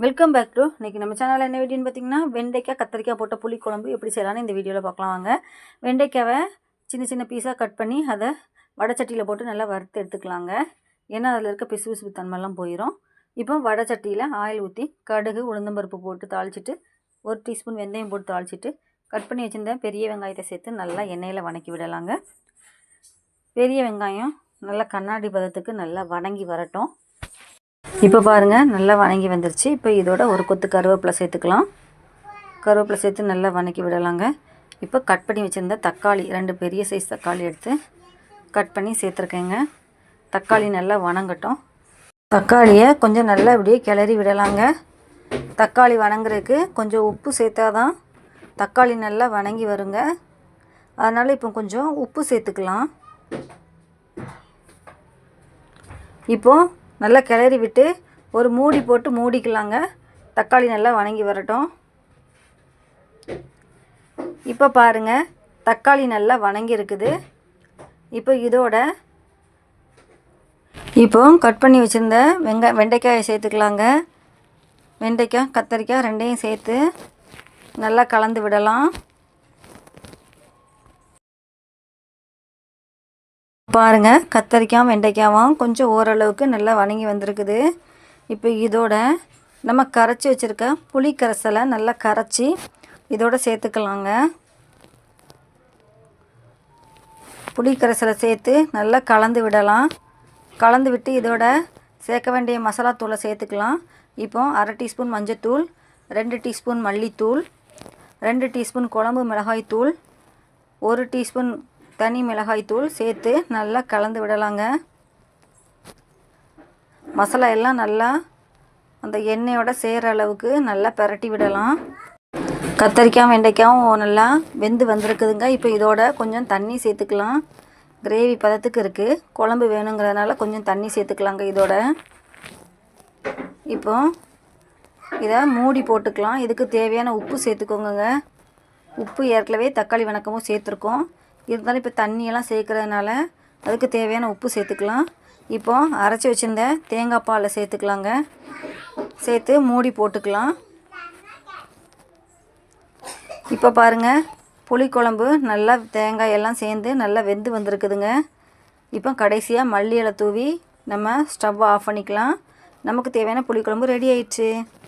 Welcome back to இன்றைக்கி நம்ம சேனலில் என்ன வீடியோன்னு பார்த்தீங்கன்னா வெண்டைக்காய் கத்திரிக்காய் போட்ட புளிக்குழம்பு எப்படி செய்யலாம்னு இந்த வீடியோவில் பார்க்கலாம் வாங்க. வெண்டைக்காவை சின்ன சின்ன பீஸாக கட் பண்ணி அதை வடைச்சட்டியில் போட்டு நல்லா வறுத்து எடுத்துக்கலாங்க. ஏன்னா அதில் இருக்க பிசு பிசுப்பு தன்மைலாம் போயிடும் இப்போ வடைச்சட்டியில் ஆயில் ஊற்றி கடுகு உளுந்தம்பருப்பு போட்டு தாளிச்சிட்டு ஒரு டீஸ்பூன் வெந்தயம் போட்டு தாளிச்சிட்டு கட் பண்ணி வச்சுருந்த பெரிய வெங்காயத்தை சேர்த்து நல்லா எண்ணெயில் வணக்கி விடலாங்க. பெரிய வெங்காயம் நல்லா கண்ணாடி பதத்துக்கு நல்லா வணங்கி வரட்டும். இப்போ பாருங்கள் நல்லா வணங்கி வந்துருச்சு. இப்போ இதோட ஒரு கொத்து கருவேப்பிலை சேர்த்துக்கலாம். கருவேப்பிலை சேர்த்து நல்லா வணக்கி விடலாங்க. இப்போ கட் பண்ணி வச்சுருந்த தக்காளி ரெண்டு பெரிய சைஸ் தக்காளி எடுத்து கட் பண்ணி சேர்த்துருக்கேங்க. தக்காளி நல்லா வணங்கட்டும். தக்காளியை கொஞ்சம் நல்லா இப்படியே கிளறி விடலாங்க. தக்காளி வணங்குறதுக்கு கொஞ்சம் உப்பு சேர்த்தா தான் தக்காளி நல்லா வணங்கி வருங்க. அதனால் இப்போ கொஞ்சம் உப்பு சேர்த்துக்கலாம். இப்போது நல்லா கிளறி விட்டு ஒரு மூடி போட்டு மூடிக்கலாங்க. தக்காளி நல்லா வணங்கி வரட்டும். இப்போ பாருங்கள் தக்காளி நல்லா வணங்கி இருக்குது. இப்போ இதோட இப்போ கட் பண்ணி வச்சுருந்த வெங்காய வெண்டைக்காயை சேர்த்துக்கலாங்க. வெண்டைக்காய் கத்தரிக்காய் ரெண்டையும் சேர்த்து நல்லா கலந்து விடலாம். பாருங்கள் கத்தரிக்காய் வெண்டைக்காயும் கொஞ்சம் ஓரளவுக்கு நல்லா வணங்கி வந்திருக்குது. இப்போ இதோட நம்ம கரைச்சி வச்சுருக்க புளி கரைசலை நல்லா கரைச்சி இதோட சேர்த்துக்கலாங்க. புளி கரைசலை சேர்த்து நல்லா கலந்து விடலாம். கலந்து விட்டு இதோட சேர்க்க வேண்டிய மசாலா தூளை சேர்த்துக்கலாம். இப்போ அரை டீஸ்பூன் மஞ்சத்தூள் ரெண்டு டீஸ்பூன் மல்லித்தூள் ரெண்டு டீஸ்பூன் குழம்பு மிளகாய் தூள் ஒரு டீஸ்பூன் தனி மிளகாய்த்தூள் சேர்த்து நல்லா கலந்து விடலாங்க. மசாலா எல்லாம் நல்லா அந்த எண்ணெயோட சேர அளவுக்கு நல்லா பரட்டி விடலாம். கத்தரிக்காய் வெண்டைக்காயும் நல்லா வெந்து வந்திருக்குதுங்க. இப்போ இதோட கொஞ்சம் தண்ணி சேர்த்துக்கலாம். கிரேவி பதத்துக்கு இருக்குது குழம்பு வேணுங்கிறதுனால கொஞ்சம் தண்ணி சேர்த்துக்கலாங்க இதோட. இப்போ இதை மூடி போட்டுக்கலாம். இதுக்கு தேவையான உப்பு சேர்த்துக்கோங்க உப்பு ஏற்கனவே தக்காளி வணக்கமும் சேர்த்துருக்கோம். இருந்தாலும் இப்போ தண்ணியெல்லாம் சேர்க்குறதுனால அதுக்கு தேவையான உப்பு சேர்த்துக்கலாம். இப்போ அரைச்சி வச்சுருந்த தேங்காய் பாலில் சேர்த்துக்கலாங்க. சேர்த்து மூடி போட்டுக்கலாம். இப்போ பாருங்கள் புளிக்குழம்பு நல்லா தேங்காய் எல்லாம் சேர்ந்து நல்லா வெந்து வந்திருக்குதுங்க. இப்போ கடைசியாக மல்லி இலை தூவி நம்ம ஸ்டவ் ஆஃப் பண்ணிக்கலாம். நமக்கு தேவையான புளிக்குழம்பு ரெடி ஆயிடுச்சு.